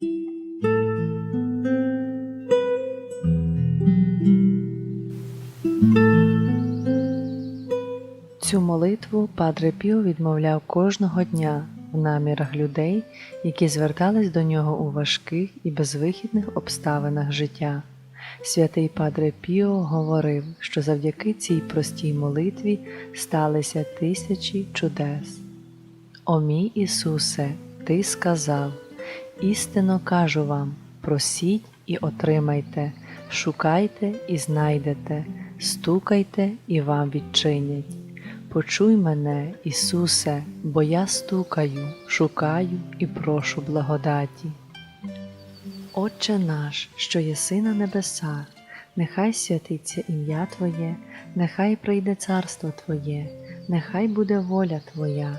Цю молитву Падре Піо відмовляв кожного дня в намірах людей, які звертались до нього у важких і безвихідних обставинах життя. Святий Падре Піо говорив, що завдяки цій простій молитві сталися тисячі чудес. О мій Ісусе, Ти сказав, істинно кажу вам, просіть і отримайте, шукайте і знайдете, стукайте і вам відчинять. Почуй мене, Ісусе, бо я стукаю, шукаю і прошу благодаті. Отче наш, що єси на небесах, нехай святиться ім'я Твоє, нехай прийде царство Твоє, нехай буде воля Твоя,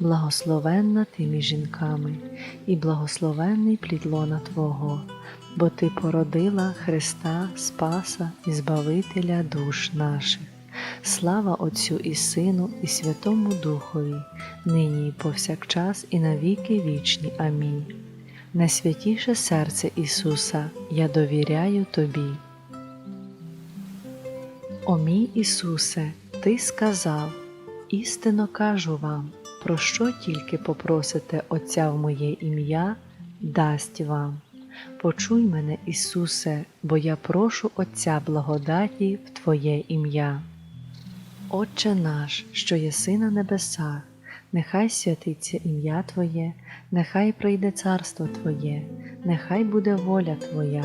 благословенна ти між жінками, і благословенний плід лона Твого, бо Ти породила Христа, Спаса і Збавителя душ наших. Слава Отцю і Сину, і Святому Духові, нині і повсякчас, і навіки вічні. Амінь. Найсвятіше серце Ісуса, я довіряю Тобі. О мій Ісусе, Ти сказав, істинно кажу вам, про що тільки попросите Отця в моє ім'я, дасть вам. Почуй мене, Ісусе, бо я прошу Отця благодаті в Твоє ім'я. Отче наш, що єси на небесах, нехай святиться ім'я Твоє, нехай прийде царство Твоє, нехай буде воля Твоя,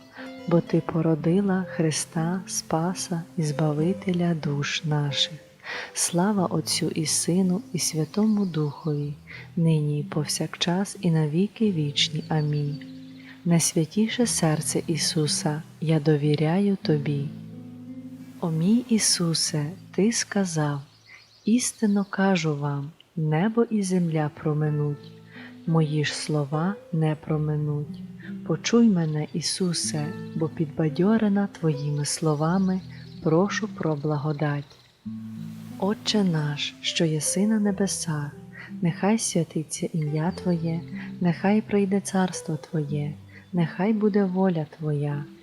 бо Ти породила Христа, Спаса і Збавителя душ наших. Слава Отцю і Сину, і Святому Духові, нині і повсякчас, і навіки вічні. Амінь. Найсвятіше серце Ісуса, я довіряю Тобі. О мій Ісусе, Ти сказав, істинно кажу вам, небо і земля проминуть, мої ж слова не проминуть. Почуй мене, Ісусе, бо підбадьорена Твоїми словами, прошу про благодать. Отче наш, що єси на небесах, нехай святиться ім'я Твоє, нехай прийде царство Твоє, нехай буде воля Твоя,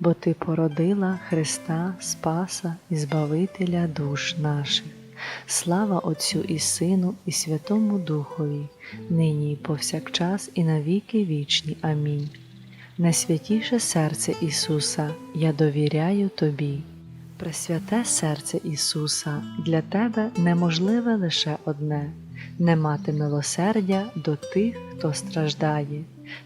бо Ти породила Христа, Спаса і Збавителя душ наших. Слава Отцю і Сину, і Святому Духові, нині і повсякчас, і навіки вічні. Амінь. Найсвятіше серце Ісуса, я довіряю Тобі. Пресвяте серце Ісуса, для Тебе неможливе лише одне не мати милосердя до тих, хто страждає,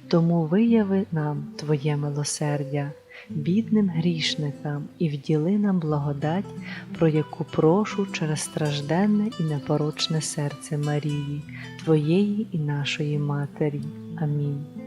тому вияви нам Твоє милосердя, бідним грішникам і вділи нам благодать, про яку прошу через стражденне і непорочне серце Марії, Твоєї і нашої Матері. Амінь.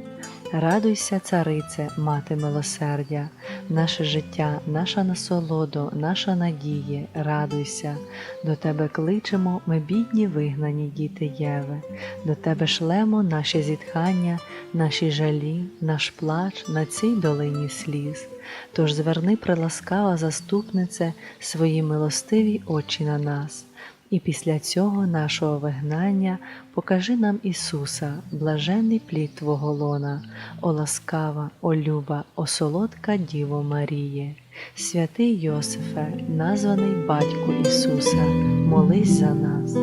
Радуйся, царице, мати милосердя, наше життя, наша насолодо, наша надія, радуйся, до тебе кличемо, ми бідні вигнані діти Єви, до тебе шлемо наші зітхання, наші жалі, наш плач на цій долині сліз. Тож зверни, приласкава заступнице, свої милостиві очі на нас, І після цього нашого вигнання покажи нам Ісуса, блаженний плід Твого лона, о ласкава, о люба, о солодка Діво Маріє, святий Йосифе, названий Батько Ісуса, молись за нас.